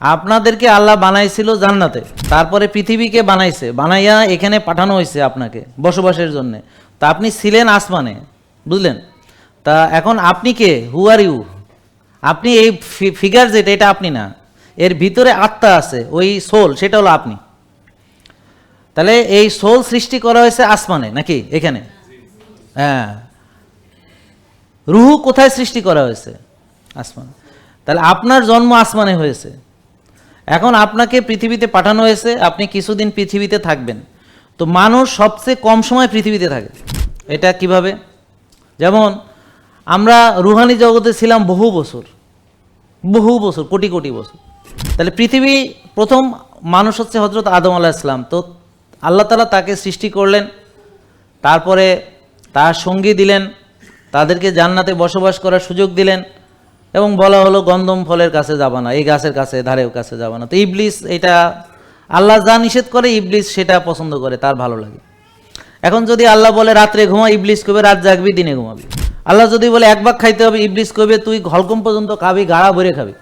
আপনাদেরকে আল্লাহ বানাইছিল জান্নাতে। তারপরে পৃথিবীকে বানাইছে। বানাইয়া এখানে পাঠানো হয়েছে আপনাকে বসবাসের জন্য। তা আপনি ছিলেন আসমানে, বুঝলেন? তা এখন আপনি কে? হু আর ইউ আপনি এই ফিগার যেটা, এটা আপনি না। এর ভিতরে আত্মা আছে, ওই সোল সেটা হলো আপনি। তাহলে এই সোল সৃষ্টি করা হয়েছে আসমানে, নাকি এখানে? হ্যাঁ। রুহু কোথায় সৃষ্টি করা হয়েছে? আসমান। তাহলে আপনার জন্ম আসমানে হয়েছে। এখন আপনাকে পৃথিবীতে পাঠানো হয়েছে, আপনি কিছুদিন পৃথিবীতে থাকবেন। তো মানুষ সবচেয়ে কম সময় পৃথিবীতে থাকে। এটা কীভাবে? যেমন, আমরা রুহানি জগতে ছিলাম বহু বছর। বহু বছর, কোটি কোটি বছর। তাহলে পৃথিবী প্রথম মানুষ হচ্ছে হজরত আদম আলাহ ইসলাম তো আল্লাহ তালা তাকে সৃষ্টি করলেন, তারপরে তার সঙ্গী দিলেন, তাদেরকে জান্নাতে বসবাস করার সুযোগ দিলেন। এবং বলা হলো, গন্ধম ফলের কাছে যাবা না, এই গাছের কাছে ধারের কাছে যাবা না। তো ইবলিস এটা, আল্লাহ যা নিষেধ করে, ইবলিস সেটা পছন্দ করে, তার ভালো লাগে। এখন যদি আল্লাহ বলে, রাত্রে ঘুমা ইবলিস কবে রাত জাগবি, দিনে ঘুমাবি। আল্লাহ যদি বলে, এক ভাগ খাইতে হবে, ইবলিস কবে তুই হলকম পর্যন্ত খাবি, গাড়া ভরে খাবি।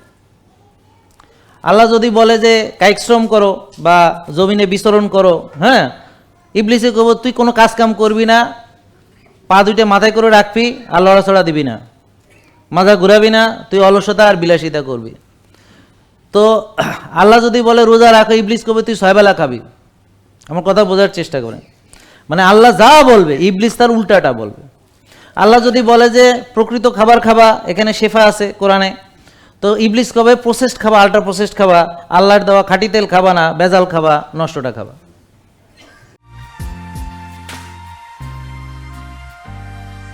আল্লাহ যদি বলে যে, কায়িক শ্রম করো বা জমিনে বিচরণ করো হ্যাঁ ইবলিসে কব তুই কোনো কাজ কাম করবি না, পা দুইটা মাথায় করে রাখবি, আর লড়াচড়া দিবি না। মাথা ঘুরাবি না, তুই অলসতা আর বিলাসিতা করবি। তো আল্লাহ যদি বলে, রোজা রাখো, ইবলিস কবে তুই ছয়বেলা খাবি। আমার কথা বোঝার চেষ্টা করে মানে আল্লাহ যা বলবে, ইবলিস তার উল্টাটা বলবে। আল্লাহ যদি বলে যে, প্রকৃত খাবার খাবা, এখানে শেফা আছে কোরআনে। তো ইবলিস কবে, প্রসেসড খাবা, আল্ট্রা প্রসেসড খাবা, আল্লাহর দেওয়া খাঁটি তেল খাবা না বেজাল খাবা, নষ্টটা খাবা।